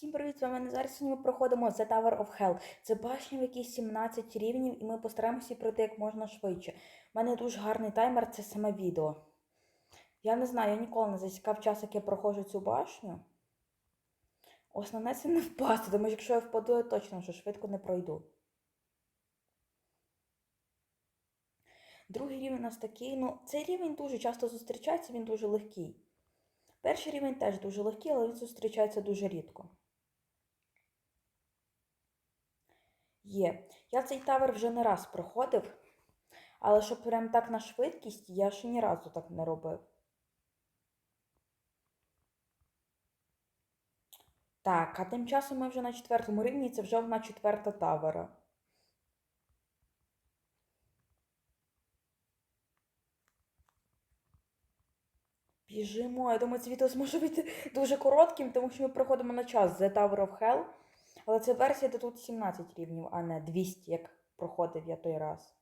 Всім привіт, з вами Назар. Сьогодні ми проходимо The Tower of Hell. Це башня, в якій 17 рівнів, і ми постараємося пройти як можна швидше. У мене дуже гарний таймер, це саме відео. Я не знаю, я ніколи не засікав час, як я проходжу цю башню. Основне це не впасти, тому що якщо я впаду, я точно вже швидко не пройду. Другий рівень у нас такий, ну, цей рівень дуже часто зустрічається, він дуже легкий. Перший рівень теж дуже легкий, але він зустрічається дуже рідко. Є. Я цей тавер вже не раз проходив, але щоб прям так на швидкість, я ще ні разу так не робив. Так, а тим часом ми вже на четвертому рівні, це вже одна четверта тавера. Біжимо. Я думаю, це відео зможе бути дуже коротким, тому що ми проходимо на час The Tower of Hell. Але це версія, де тут 17 рівнів, а не 200, як проходив я той раз.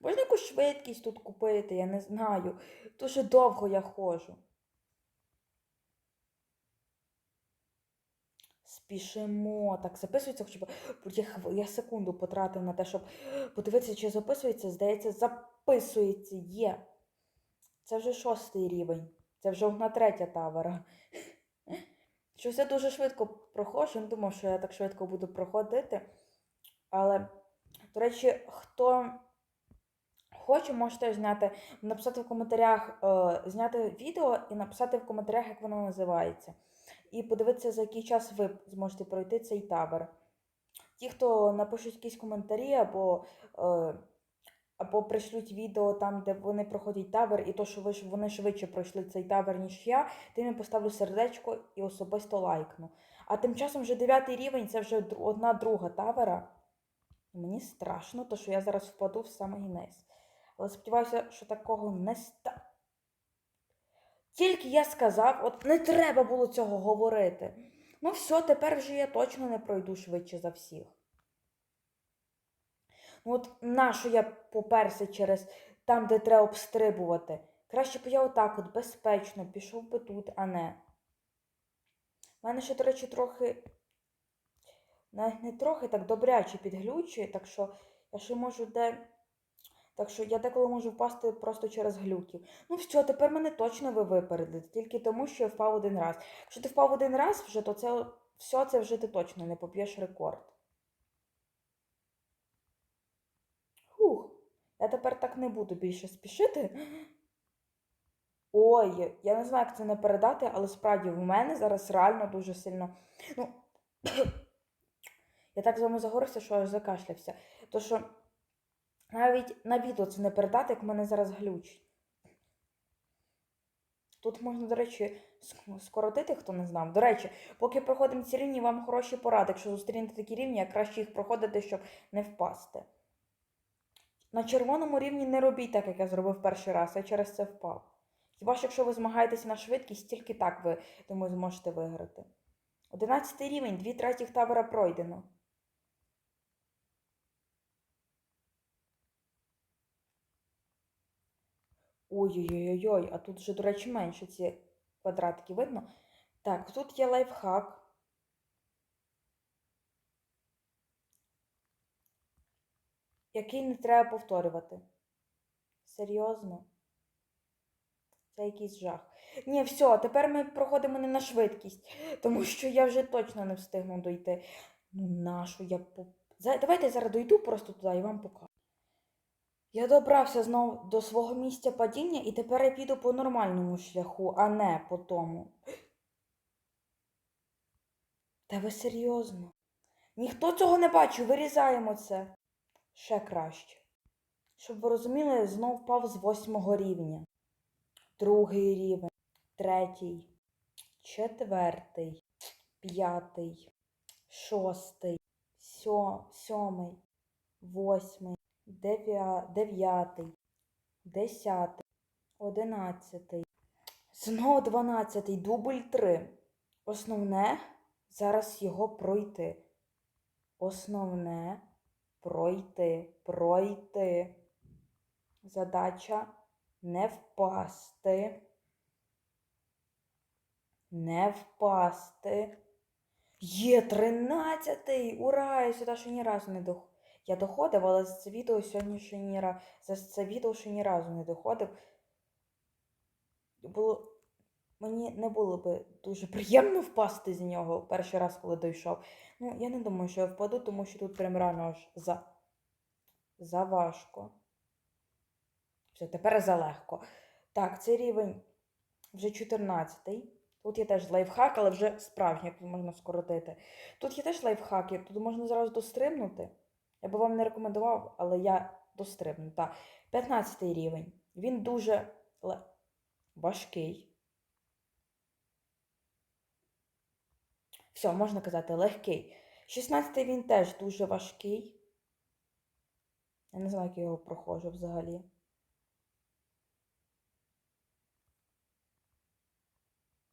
Можна якусь швидкість тут купити, я не знаю. Дуже довго я ходжу. Спішимо. Так, записується, хоча б я, я секунду потратив на те, щоб подивитися, чи записується. Здається, записується. Є. Це вже шостий рівень. Це вже одна третя тавера. Щось я дуже швидко проходжу. Не думав, що я так швидко буду проходити. Але, до речі, хто хоче, можете зняти, написати в коментарях, е, зняти відео і написати в коментарях, як воно називається. І подивитися, за який час ви зможете пройти цей табор. Ті, хто напишуть якісь коментарі або, е, або пришлють відео там, де вони проходять табор, і то, що вони швидше пройшли цей табор, ніж я, тим я поставлю сердечко і особисто лайкну. А тим часом вже дев'ятий рівень, це вже одна друга тавера. Мені страшно, то що я зараз впаду в самий низ. Але сподіваюся, що такого не ста. Тільки я сказав, от не треба було цього говорити. Ну все, тепер вже я точно не пройду швидше за всіх. От нащо я поперся через там, де треба обстрибувати? Краще б я отак от безпечно пішов би тут, а не. У мене ще, до речі, трохи. Не трохи так добряче підглючує, так що я ще можу де. Так що я деколи можу впасти просто через глюків. Ну все, тепер мене точно ви випередите, тільки тому, що я впав один раз. Якщо ти впав один раз вже, то це все це вже ти точно не поб'єш рекорд. Я тепер так не буду більше спішити. Ой, я не знаю, як це не передати, але справді в мене зараз реально дуже сильно. Ну, я так з вами загорився, що аж закашлявся. То що навіть на відео це не передати, як в мене зараз глючить. Тут можна, до речі, скоротити, хто не знав. До речі, поки проходимо ці рівні, вам хороші поради. Якщо зустрінете такі рівні, як краще їх проходити, щоб не впасти. На червоному рівні не робіть так, як я зробив перший раз, я через це впав. Хіба що якщо ви змагаєтеся на швидкість, тільки так ви, думаю, зможете виграти. Одинадцятий рівень, дві третіх табора пройдено. Ой-ой-ой, а тут вже, до речі, менше ці квадратики видно. Так, тут є лайфхак. Який не треба повторювати. Серйозно? Це якийсь жах. Ні, все, тепер ми проходимо не на швидкість, тому що я вже точно не встигну дойти. Ну, нашу я по. Давайте я зараз дойду просто туди і вам покажу. Я добрався знову до свого місця падіння, і тепер я піду по нормальному шляху, а не по тому. Та ви серйозно? Ніхто цього не бачив, вирізаємо це. Ще краще. Щоб ви розуміли, знов впав з восьмого рівня. Другий рівень, третій, четвертий, п'ятий, шостий, сьо, сьомий, восьмий, дев'я- дев'ятий, десятий, одинадцятий, знову дванадцятий, дубль три. Основне зараз його пройти. Основне пройти, пройти. Задача не впасти. Не впасти. Є тринадцятий! Ура! Я сюди ще ні разу не доходив. Я доходив, але за це відео сьогодні ще ні разу. За це відео ще ні разу не доходив. Було... Мені не було би дуже приємно впасти з нього перший раз, коли дійшов. Ну, я не думаю, що я впаду, тому що тут прям реально аж за... заважко. Все, тепер залегко. Так, це рівень вже 14-й. Тут є теж лайфхак, але вже справжній, як можна скоротити. Тут є теж лайфхаки, тут можна зразу дострибнути. Я би вам не рекомендував, але я дострибну. Так, 15 рівень. Він дуже важкий. Все, можна казати, легкий. 16-й він теж дуже важкий. Я не знаю, як я його проходжу взагалі.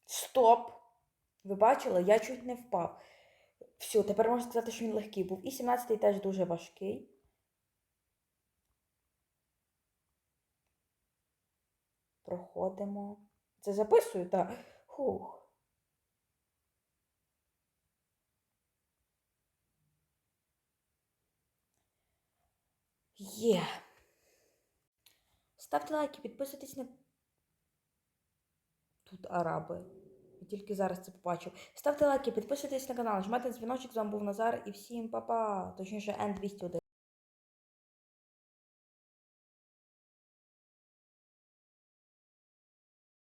Стоп! Ви бачили? Я чуть не впав. Все, тепер можна сказати, що він легкий був. І 17-й теж дуже важкий. Проходимо. Це записую, так. Хух. Є. Ставте лайки, підписуйтесь на. Тут араби. Я тільки зараз це побачив. Ставте лайки, підписуйтесь на канал, жмете дзвіночок, з вами був Назар і всім па-па. Точніше, N201.